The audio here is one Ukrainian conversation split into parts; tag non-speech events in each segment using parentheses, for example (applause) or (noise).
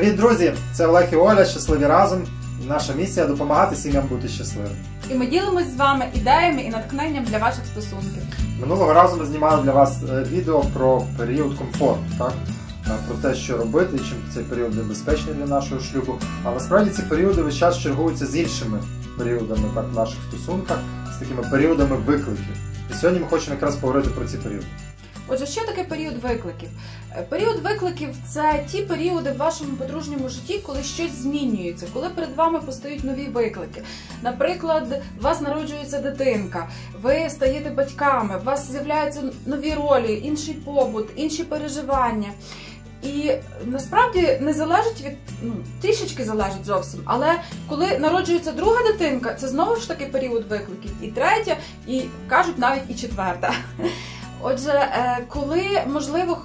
Привіт, друзі! Це Олег і Оля, щасливі разом. Наша місія допомагати сім'ям бути щасливими. І ми ділимось з вами ідеями і натхненням для ваших стосунків. Минулого разу ми знімали для вас е, відео про період комфорту, так? Е, про те, що робити, чим цей період небезпечний для нашого шлюбу. А насправді ці періоди весь час чергуються з іншими періодами так, в наших стосунках, з такими періодами викликів. І сьогодні ми хочемо якраз поговорити про ці періоди. Отже, що таке період викликів? Е, Період викликів це ті періоди в вашому подружньому житті, коли щось змінюється, коли перед вами постають нові виклики. Наприклад, у вас народжується дитинка, ви стаєте батьками, у вас з'являються нові ролі, інший побут, інші переживання. І насправді не залежить від ну трішечки залежить зовсім. Але коли народжується друга дитинка, це знову ж таки період викликів, і третя, і кажуть навіть і четверта. Отже, е, коли можливо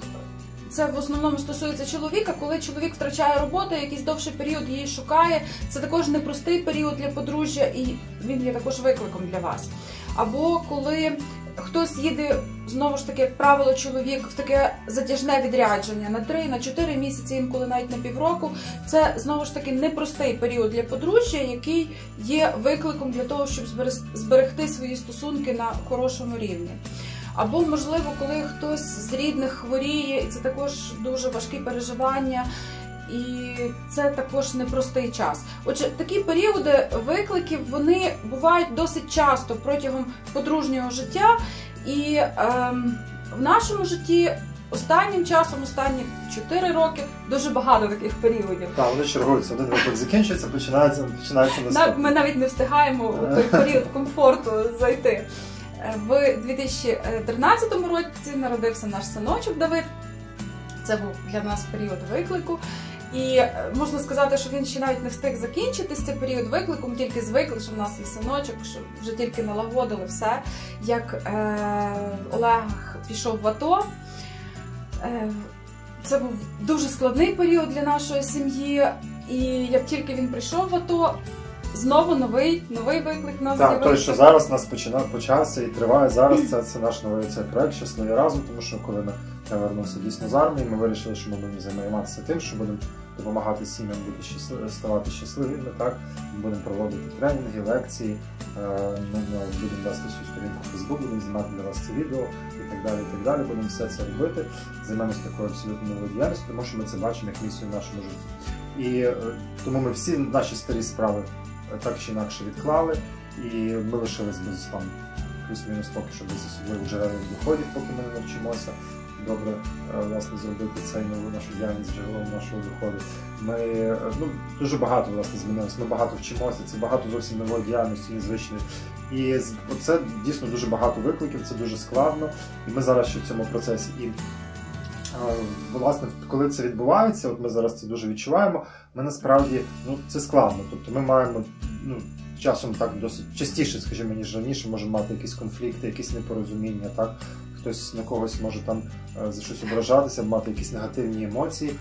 це в основному стосується чоловіка, коли чоловік втрачає роботу, якийсь довший період її шукає. Це також непростий період для подружжя, і він є також викликом для вас. Або коли хтось їде знову ж таки, як правило, чоловік в таке затяжне відрядження на 3, на 4 місяці, інколи навіть на півроку. Це знову ж таки непростий період для подружжя, який є викликом для того, щоб зберегти свої стосунки на хорошому рівні. Або, можливо, коли хтось з рідних хворіє, і це також дуже важкі переживання, і це також непростий час. Отже, такі періоди викликів вони бувають досить часто протягом подружнього життя, і ем, в нашому житті. Останнім часом, останні 4 роки, дуже багато таких періодів. Так, вони чергуються. Один виклик закінчується, починається починається наступний. Ми навіть не встигаємо у той період комфорту зайти. В 2013 році народився наш синочок Давид. Це був для нас період виклику. І можна сказати, що він ще навіть не встиг закінчитись цей період виклику. Тільки звикли, що в нас є синочок, що вже тільки налагодили все. Як е, Олег пішов в АТО. Е, це був дуже складний період для нашої сім'ї. І як тільки він прийшов в АТО, Знову новий новий виклик нас Так, той, що зараз нас починав почався і триває зараз. Це це наш новий цей проект щасливі разом. Тому що коли ми я вернувся дійсно з армії, ми вирішили, що ми будемо займатися тим, що будемо допомагати сім'ям бути щасливими, ставати щасливими. Так ми будемо проводити тренінги, лекції. Ми будемо вести всю сторінку Фейсбук, будемо знімати для вас це відео і так далі. І так далі. Будемо все це робити. Займаємося такою абсолютно новою діяльністю, тому що ми це бачимо як місію в нашому житті. І е, тому ми всі наші старі справи так чи інакше відклали, і ми лишились без там плюс-мінус поки що без особливих джерел доходів, поки ми не навчимося добре е, власне зробити цей нову нашу діяльність джерелом нашого доходу. Ми е, ну дуже багато власне змінилося. Ми багато вчимося. Це багато зовсім нової діяльності, незвичної. І це дійсно дуже багато викликів, це дуже складно. І ми зараз ще в цьому процесі. І Власне, коли це відбувається, от ми зараз це дуже відчуваємо. Ми насправді ну це складно. Тобто ми маємо ну часом так досить частіше, скажімо, ніж раніше, можемо мати якісь конфлікти, якісь непорозуміння. Так хтось на когось може там е, за щось ображатися, мати якісь негативні емоції.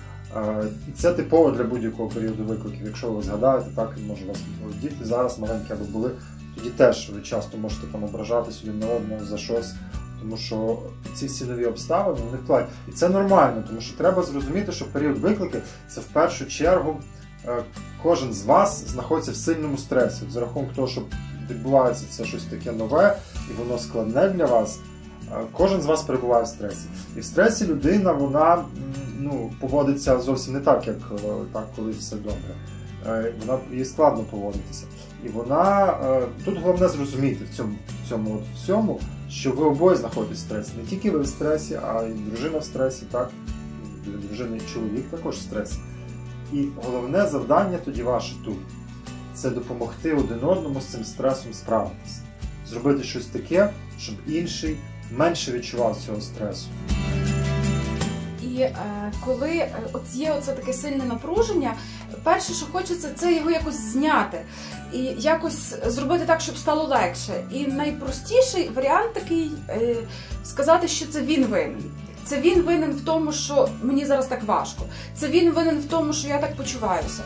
І це типово для будь-якого періоду викликів. Якщо ви згадаєте, так може вас діти зараз маленькі або були, тоді теж ви часто можете там ображатися один на одного за щось. Тому що ці нові обставини вони впливають. І це нормально, тому що треба зрозуміти, що період виклики це в першу чергу е, кожен з вас знаходиться в сильному стресі. За рахунок того, що відбувається це щось таке нове і воно складне для вас. Е, кожен з вас перебуває в стресі. І в стресі людина вона ну, поводиться зовсім не так, як е, так, коли все добре. Вона їй складно поводитися. І вона тут головне зрозуміти в цьому в цьому от всьому, що ви обоє знаходитесь в стресі. Не тільки ви в стресі, а й дружина в стресі, так? Для дружини чоловік також в стресі. І головне завдання тоді ваше тут це допомогти один одному з цим стресом справитися. Зробити щось таке, щоб інший менше відчував цього стресу. І е, коли е, от є оце таке сильне напруження, перше, що хочеться, це його якось зняти і якось зробити так, щоб стало легше. І найпростіший варіант такий е, сказати, що це він винен. Це він винен в тому, що мені зараз так важко. Це він винен в тому, що я так почуваюся.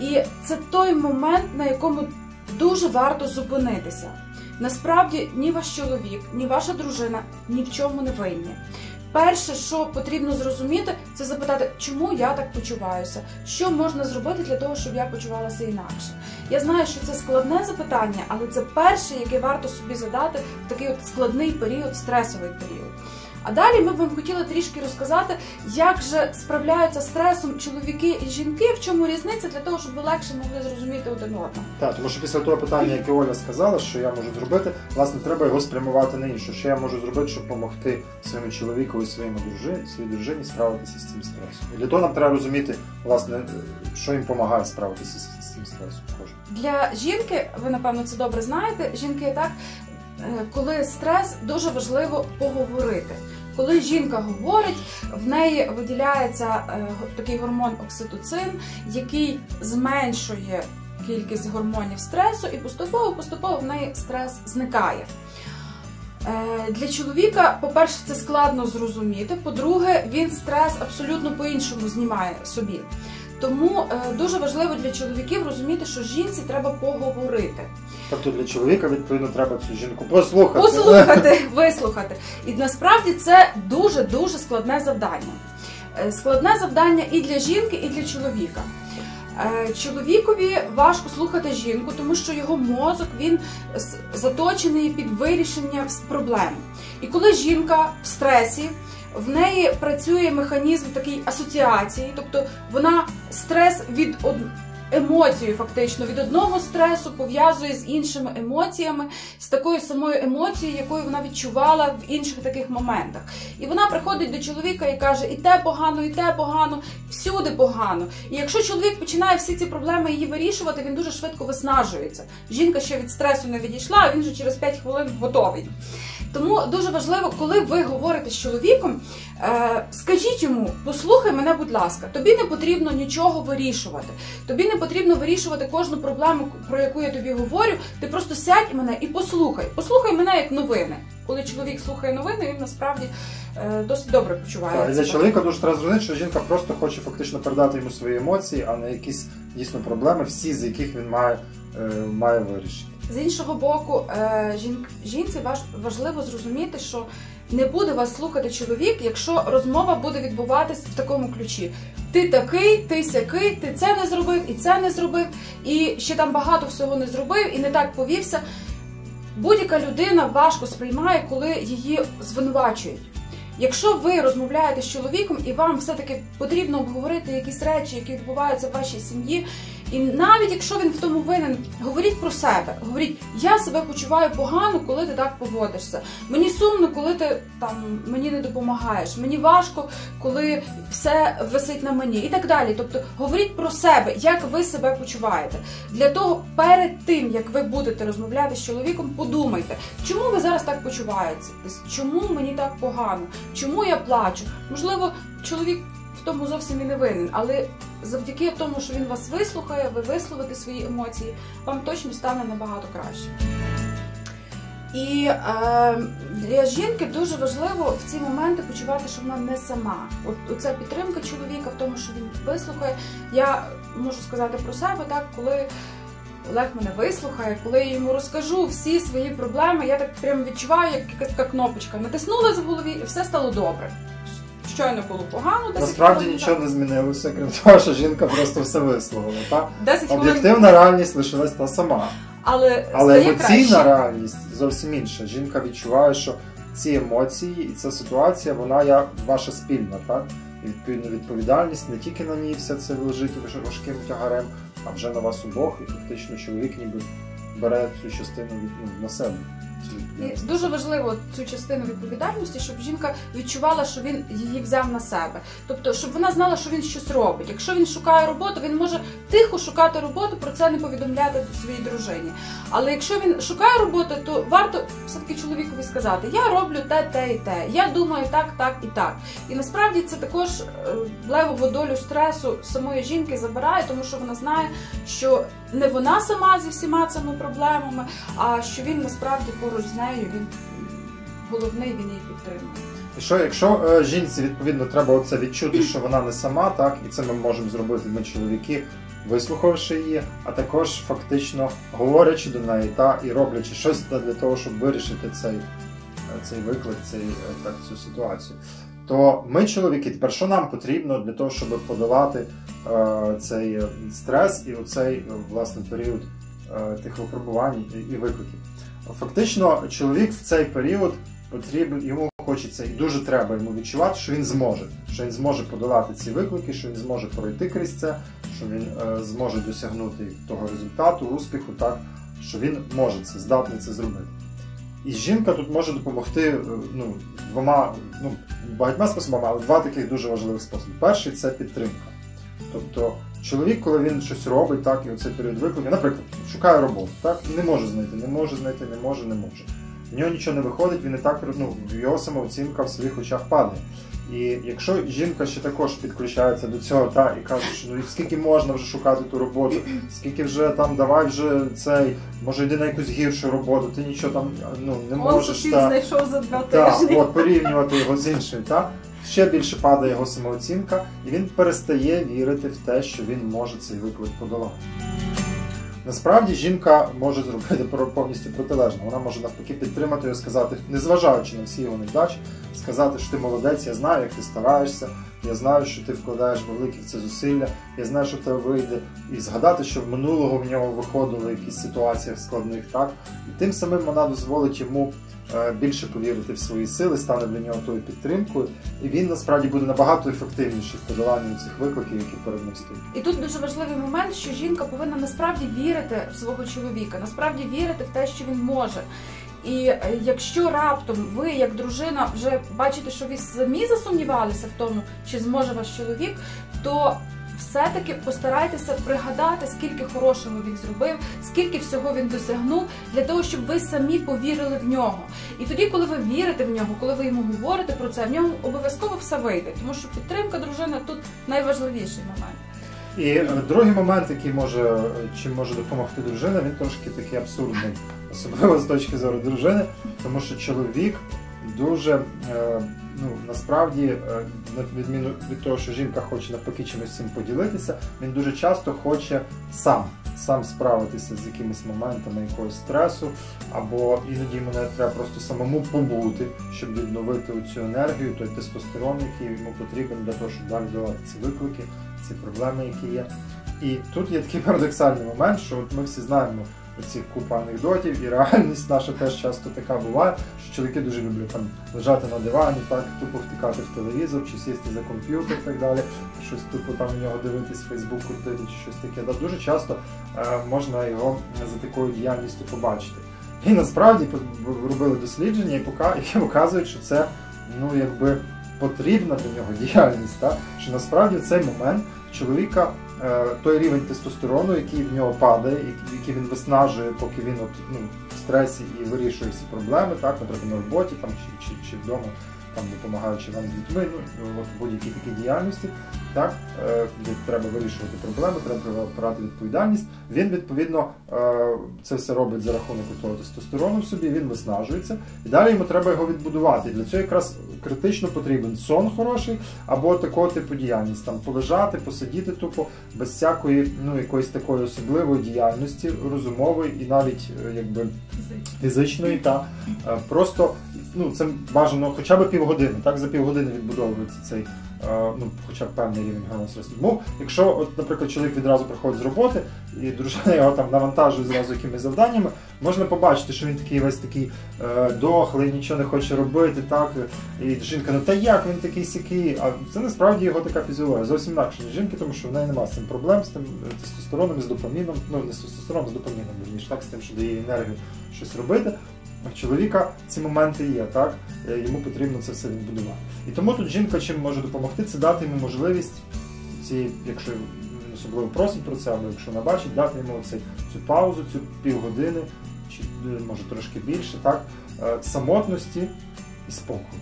І це той момент, на якому дуже варто зупинитися. Насправді ні ваш чоловік, ні ваша дружина ні в чому не винні. Перше, що потрібно зрозуміти, це запитати, чому я так почуваюся, що можна зробити для того, щоб я почувалася інакше. Я знаю, що це складне запитання, але це перше, яке варто собі задати в такий от складний період, стресовий період. А далі ми б вам хотіли трішки розказати, як же справляються з стресом чоловіки і жінки, в чому різниця для того, щоб ви легше могли зрозуміти один одного. Так, тому що після того питання, яке Оля сказала, що я можу зробити, власне, треба його спрямувати на інше. Що я можу зробити, щоб допомогти своєму чоловіку і своєму дружині, своїй дружині справитися з цим стресом. І для того нам треба розуміти, власне, що їм допомагає справитися з цим стресом. Для жінки, ви напевно це добре знаєте. Жінки так, е, коли стрес, дуже важливо поговорити. Коли жінка говорить, в неї виділяється е, такий гормон окситоцин, який зменшує кількість гормонів стресу, і поступово-поступово в неї стрес зникає. Е, Для чоловіка, по-перше, це складно зрозуміти. По-друге, він стрес абсолютно по-іншому знімає собі. Тому е, дуже важливо для чоловіків розуміти, що жінці треба поговорити, Тобто для чоловіка, відповідно, треба цю жінку послухати. послухати, вислухати. І насправді це дуже дуже складне завдання. Е, Складне завдання і для жінки, і для чоловіка. Е, Чоловікові важко слухати жінку, тому що його мозок він заточений під вирішення проблем. І коли жінка в стресі, в неї працює механізм такий асоціації, тобто вона стрес від од... емоції, фактично від одного стресу пов'язує з іншими емоціями, з такою самою емоцією, якою вона відчувала в інших таких моментах. І вона приходить до чоловіка і каже: і те погано, і те погано, всюди погано. І якщо чоловік починає всі ці проблеми її вирішувати, він дуже швидко виснажується. Жінка ще від стресу не відійшла, а він вже через 5 хвилин готовий. Тому дуже важливо, коли ви говорите з чоловіком, е, скажіть йому, послухай мене, будь ласка, тобі не потрібно нічого вирішувати. Тобі не потрібно вирішувати кожну проблему, про яку я тобі говорю. Ти просто сядь мене і послухай. Послухай мене як новини. Коли чоловік слухає новини, він насправді е, досить добре Так, і для чоловіка дуже треба зрозуміти, що жінка просто хоче фактично передати йому свої емоції, а не якісь дійсно проблеми, всі з яких він має, е, має вирішити. З іншого боку, е, жінці важливо зрозуміти, що не буде вас слухати чоловік, якщо розмова буде відбуватись в такому ключі. Ти такий, ти сякий, ти це не зробив, і це не зробив, і ще там багато всього не зробив, і не так повівся. Будь-яка людина важко сприймає, коли її звинувачують. Якщо ви розмовляєте з чоловіком і вам все-таки потрібно обговорити якісь речі, які відбуваються в вашій сім'ї, і навіть якщо він в тому винен, говоріть про себе. Говоріть, я себе почуваю погано, коли ти так поводишся. Мені сумно, коли ти там мені не допомагаєш. Мені важко, коли все висить на мені, і так далі. Тобто, говоріть про себе, як ви себе почуваєте. Для того, перед тим як ви будете розмовляти з чоловіком, подумайте, чому ви зараз так почуваєтесь? Чому мені так погано? Чому я плачу? Можливо, чоловік тому зовсім і не винен, але завдяки тому, що він вас вислухає, ви висловите свої емоції, вам точно стане набагато краще. І е, для жінки дуже важливо в ці моменти почувати, що вона не сама. Оця підтримка чоловіка в тому, що він відвислухає. Я можу сказати про себе, так коли Олег мене вислухає, коли я йому розкажу всі свої проблеми, я так прямо відчуваю, як така кнопочка. Натиснулась в голові і все стало добре. Щойно було погано, 10 Насправді хвилин, нічого не змінилося, крім того, що жінка просто все висловила. Так? 10 хвилин, Об'єктивна реальність лишилась та сама. але, Але емоційна краще. реальність зовсім інша. Жінка відчуває, що ці емоції і ця ситуація, вона є ваша спільна, так? І відповідно відповідальність не тільки на ній все це лежить важким тягарем, а вже на вас обох, і фактично чоловік ніби бере цю частину від, ну, на себе. І дуже важливо цю частину відповідальності, щоб жінка відчувала, що він її взяв на себе. Тобто, щоб вона знала, що він щось робить. Якщо він шукає роботу, він може тихо шукати роботу, про це не повідомляти своїй дружині. Але якщо він шукає роботу, то варто все-таки чоловікові сказати: я роблю те, те і те. Я думаю так, так і так. І насправді це також е, левову долю стресу самої жінки забирає, тому що вона знає, що не вона сама зі всіма цими проблемами, а що він насправді поруч з нею, він головний, він її підтримує. І що, якщо е, жінці відповідно треба оце відчути, що вона не сама, так, і це ми можемо зробити ми чоловіки, вислухавши її, а також фактично говорячи до неї та і роблячи щось для того, щоб вирішити цей, е, цей виклик, цей, е, так, цю ситуацію. То ми, чоловіки, тепер що нам потрібно для того, щоб подолати е, цей стрес і оцей е, власне період е, тих випробувань і, і викликів? Фактично, чоловік в цей період потрібен, йому хочеться і дуже треба йому відчувати, що він зможе, що він зможе подолати ці виклики, що він зможе пройти крізь це, що він е, зможе досягнути того результату, успіху, так що він може це здатний це зробити. І жінка тут може допомогти е, ну, двома, ну, багатьма способами, але два таких дуже важливих способи. Перший це підтримка. Тобто чоловік, коли він щось робить, так, і оцей період викликів, наприклад, шукає роботу, так, не може знайти, не може знайти, не може, не може. В нього нічого не виходить, він і так ну, його самооцінка в своїх очах падає. І якщо жінка ще також підключається до цього та і каже, що ну скільки можна вже шукати ту роботу, скільки вже там давай вже цей, може йди на якусь гіршу роботу, ти нічого там ну не можеш Он та, знайшов за два та, тижні. от, порівнювати його з іншим, та ще більше падає його самооцінка, і він перестає вірити в те, що він може цей виклик подолати. Насправді жінка може зробити повністю протилежно. Вона може навпаки підтримати його, сказати, незважаючи на всі його невдачі, сказати, що ти молодець, я знаю, як ти стараєшся, я знаю, що ти вкладаєш великі в це зусилля, я знаю, що в тебе вийде, і згадати, що в минулого в нього виходили якісь ситуації складних, так і тим самим вона дозволить йому більше повірити в свої сили, стане для нього тою підтримкою, і він насправді буде набагато ефективніший в подоланні цих викликів, які перед ним стоять. І тут дуже важливий момент, що жінка повинна насправді вірити в свого чоловіка, насправді вірити в те, що він може. І е, якщо раптом ви, як дружина, вже бачите, що ви самі засумнівалися в тому, чи зможе ваш чоловік, то все-таки постарайтеся пригадати, скільки хорошого він зробив, скільки всього він досягнув, для того, щоб ви самі повірили в нього. І тоді, коли ви вірите в нього, коли ви йому говорите про це, в нього обов'язково все вийде, тому що підтримка дружини тут найважливіший момент. І другий момент, який може чим може допомогти дружина, він трошки такий абсурдний, особливо з точки зору дружини, тому що чоловік дуже е, ну насправді, е, на відміну від того, що жінка хоче навпаки чимось цим поділитися, він дуже часто хоче сам сам справитися з якимись моментами якогось стресу, або іноді йому треба просто самому побути, щоб відновити цю енергію, той тестостерон, який йому потрібен для того, щоб далі долати ці виклики, ці проблеми, які є. І тут є такий парадоксальний момент, що от ми всі знаємо оці купа анекдотів, і реальність наша теж часто така буває, що чоловіки дуже люблять там лежати на дивані, так тупо втикати в телевізор, чи сісти за комп'ютер і так далі, щось тупо там у нього дивитись, Фейсбук крутити, чи щось таке. Да, Дуже часто е, можна його за такою діяльністю побачити. І насправді робили дослідження, які (laughs) показують, що це ну якби потрібна для нього діяльність, так? що насправді в цей момент чоловіка той рівень тестостерону, який в нього падає, який він виснажує, поки він от, ну, в стресі і вирішує всі проблеми, так, наприклад, на роботі там, чи, чи, чи вдома, там, допомагаючи вам з дітьми, ну, от, будь-якій такій діяльності, так, е, де треба вирішувати проблеми, треба брати відповідальність. Він, відповідно, е, це все робить за рахунок того тестостерону в собі, він виснажується, і далі йому треба його відбудувати. Для цього якраз критично потрібен сон хороший або такого типу діяльність. Там полежати, посидіти тупо, без всякої ну, якоїсь такої особливої діяльності, розумової і навіть якби фізичної. Та, Просто ну, це бажано хоча б півгодини. Так, за півгодини відбудовується цей ну, хоча б певний рівень стресу. Тому, якщо, от, наприклад, чоловік відразу приходить з роботи і дружина його там навантажує зразу якимись завданнями, можна побачити, що він такий весь такий е, дохлий, нічого не хоче робити, так, і жінка, ну та як він такий сякий, а це насправді його така фізіологія, зовсім інакше, ніж жінки, тому що в неї немає з цим проблем, з тим е, тестостероном, з допаміном, ну не з тестостероном, з допаміном, ніж так, з тим, що дає енергію щось робити. В чоловіка ці моменти є, так? Е, йому потрібно це все відбудувати. І тому тут жінка чим може допомогти, це дати йому можливість, ці, якщо він особливо просить про це, або якщо не бачить, дати йому цей, цю паузу, цю півгодини, чи е, може трошки більше, так? Е, самотності і спокою.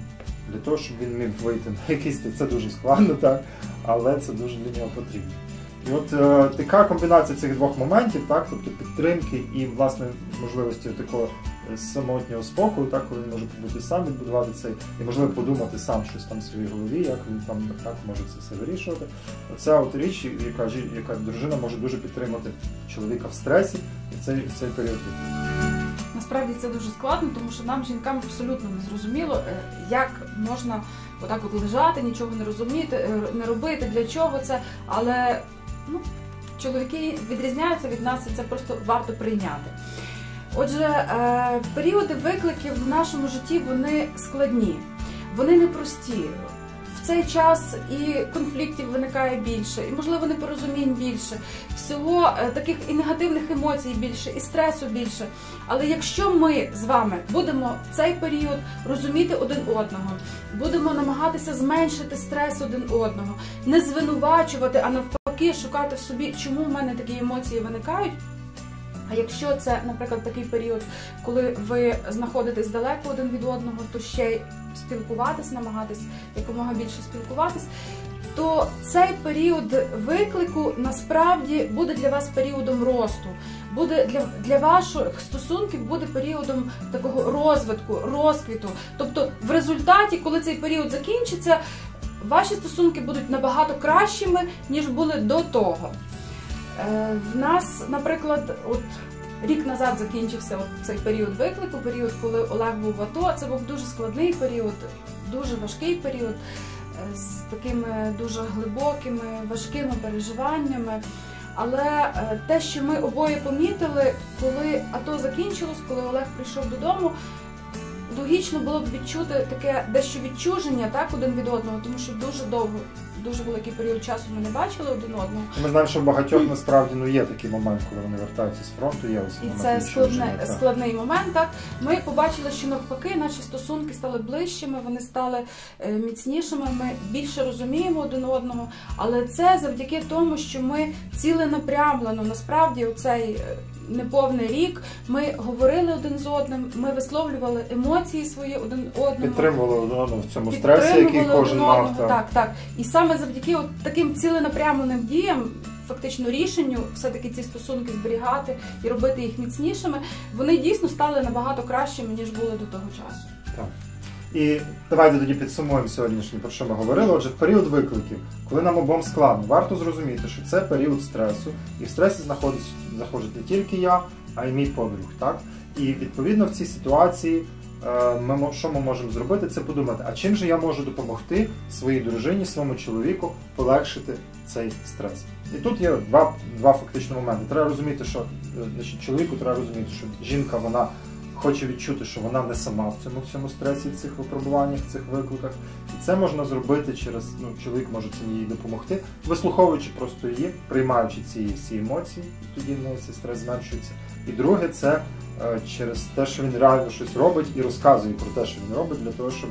Для того, щоб він міг вийти на якийсь це дуже складно, так? але це дуже для нього потрібно. І от е, така комбінація цих двох моментів, так, тобто підтримки і власне можливості такого самотнього спокою, так, коли він може побути сам, відбудувати цей, і можливо подумати сам щось там в своїй голові, як він там так може це все вирішувати. Оця от річ, яка яка дружина може дуже підтримати чоловіка в стресі і в цей, в цей період. Насправді це дуже складно, тому що нам, жінкам, абсолютно не зрозуміло, е, як можна отак от лежати, нічого не розуміти, е, не робити, для чого це. Але ну, чоловіки відрізняються від нас, і це просто варто прийняти. Отже, е, періоди викликів в нашому житті вони складні, вони непрості. В цей час і конфліктів виникає більше, і можливо непорозумінь більше, всього е, таких і негативних емоцій більше, і стресу більше. Але якщо ми з вами будемо в цей період розуміти один одного, будемо намагатися зменшити стрес один одного, не звинувачувати, а навпаки, шукати в собі, чому в мене такі емоції виникають. А якщо це, наприклад, такий період, коли ви знаходитесь далеко один від одного, то ще й спілкуватись, намагатись якомога більше спілкуватись, то цей період виклику насправді буде для вас періодом росту. Буде для, для ваших стосунків буде періодом такого розвитку, розквіту. Тобто, в результаті, коли цей період закінчиться, ваші стосунки будуть набагато кращими, ніж були до того. Е, В нас, наприклад, от рік назад закінчився от цей період виклику, період, коли Олег був в АТО. Це був дуже складний період, дуже важкий період е, з такими дуже глибокими, важкими переживаннями. Але е, те, що ми обоє помітили, коли АТО закінчилось, коли Олег прийшов додому, логічно було б відчути таке дещо відчуження так один від одного, тому що дуже довго, дуже великий період часу ми не бачили один одного. Ми знаємо, що в багатьох насправді ну, є такий момент, коли вони вертаються з фронту, є ось І це складне, так. складний момент. Так ми побачили, що навпаки наші стосунки стали ближчими, вони стали е, міцнішими. Ми більше розуміємо один одного. Але це завдяки тому, що ми ціленапрямлено насправді у цей е, неповний рік ми говорили один з одним, ми висловлювали емоції свої один одному. Підтримували один одного в цьому стресі, який кожен мав. Так, так. І саме завдяки от таким ціленапрямленим діям, фактично рішенню, все-таки ці стосунки зберігати і робити їх міцнішими, вони дійсно стали набагато кращими, ніж були до того часу. І давайте тоді підсумуємо сьогоднішнє, про що ми говорили. Отже, в період викликів, коли нам обом складно, варто зрозуміти, що це період стресу, і в стресі знаходиться знаходить не тільки я, а й мій подруг. Так? І відповідно в цій ситуації е, ми що ми можемо зробити, це подумати, а чим же я можу допомогти своїй дружині, своєму чоловіку полегшити цей стрес. І тут є два, два фактично моменти. Треба розуміти, що е, значить, чоловіку треба розуміти, що жінка вона хоче відчути, що вона не сама в цьому всьому стресі, в цих випробуваннях, в цих викликах. І це можна зробити через ну, чоловік може цим їй допомогти, вислуховуючи просто її, приймаючи ці всі емоції, і тоді неї цей стрес зменшується. І друге, це е, через те, що він реально щось робить і розказує про те, що він робить, для того, щоб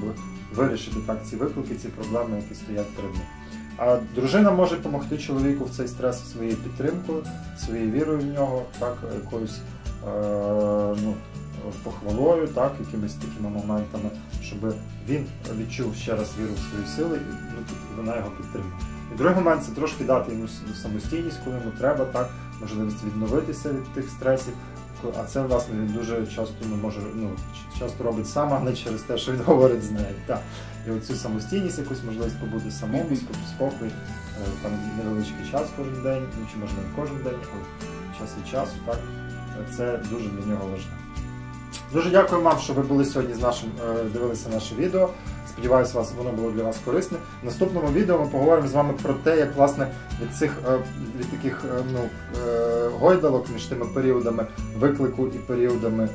вирішити так ці виклики, ці проблеми, які стоять перед ним. А дружина може допомогти чоловіку в цей стрес своєю підтримкою, своєю вірою в нього, так, якоюсь е, ну, похвалою, так, якимись такими моментами, щоб він відчув ще раз віру в свої сили, і ну, вона його підтримує. І другий момент це трошки дати йому самостійність, коли йому треба, так, можливість відновитися від тих стресів. А це, власне, він дуже часто ну, може, ну, часто робить сам, а не через те, що він (laughs) говорить з нею. Так. І оцю самостійність, якусь можливість побути самому, спокій, е, там невеличкий час кожен день, ну чи не кожен день, але час від часу, так, це дуже для нього важливо. Дуже дякую вам, що ви були сьогодні з нашим, е, дивилися наше відео. Сподіваюся, воно було для вас корисне. В наступному відео ми поговоримо з вами про те, як власне від цих е, від таких е, ну, гойдалок між тими періодами виклику і періодами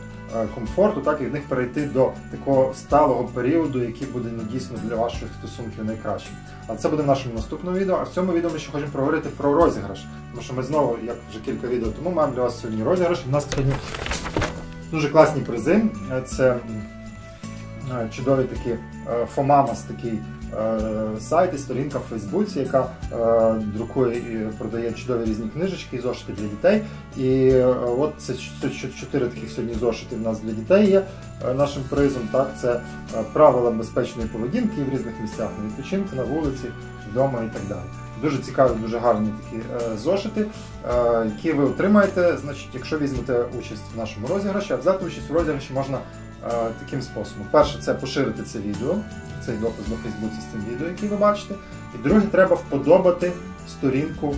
комфорту, так і від них перейти до такого сталого періоду, який буде ну, дійсно для ваших стосунків найкращим. А це буде в нашому наступному відео. А в цьому відео ми ще хочемо поговорити про розіграш. Тому що ми знову, як вже кілька відео тому, маємо для вас сьогодні розіграш. У нас сьогодні дуже класні призи. Це е, чудові такі е, Фомамас, такий е, сайт і сторінка в Фейсбуці, яка друкує і продає чудові різні книжечки і зошити для дітей. І от це чотири таких сьогодні зошити в нас для дітей є нашим призом. Так, це правила безпечної поведінки в різних місцях на відпочинку, на вулиці, вдома і так далі. Дуже цікаві, дуже гарні такі е, зошити, е, які ви отримаєте, значить, якщо візьмете участь в нашому розіграші, а взяти участь у розіграші можна е, таким способом. Перше, це поширити це відео, цей допис до Фейсбуці з цим відео, який ви бачите. І друге, треба вподобати сторінку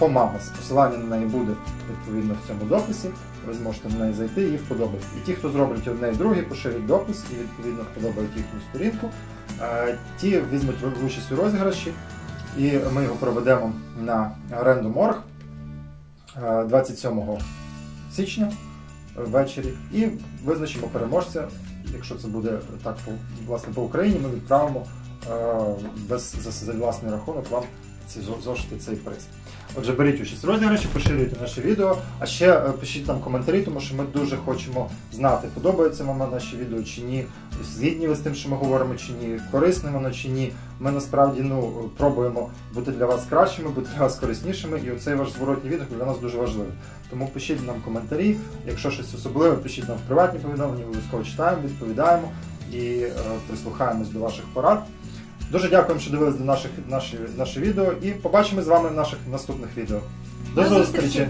е, Посилання на неї буде відповідно в цьому дописі. Ви зможете на неї зайти і вподобати. І ті, хто зроблять одне і друге, поширять допис і відповідно вподобають їхню сторінку. Ті візьмуть участь у розіграші, і ми його проведемо на оренду морг е, 27 січня ввечері. І визначимо переможця. Якщо це буде так по, власне, по Україні, ми відправимо е, без за, за власний рахунок вам ці зошити цей приз. Отже, беріть участь в розіграші, поширюйте наше відео, а ще е, пишіть нам коментарі, тому що ми дуже хочемо знати, подобається вам наші відео чи ні, згідні ви з тим, що ми говоримо, чи ні, корисне воно чи ні. Ми насправді ну, пробуємо бути для вас кращими, бути для вас кориснішими, і оцей ваш зворотній відгук для нас дуже важливий. Тому пишіть нам коментарі, якщо щось особливе, пишіть нам в приватні повідомлення, обов'язково читаємо, відповідаємо і е, прислухаємось до ваших порад. Дуже дякуємо, що дивились до наших наші, наші відео, і побачимо з вами в наших наступних відео. До, До зустрічі! зустрічі!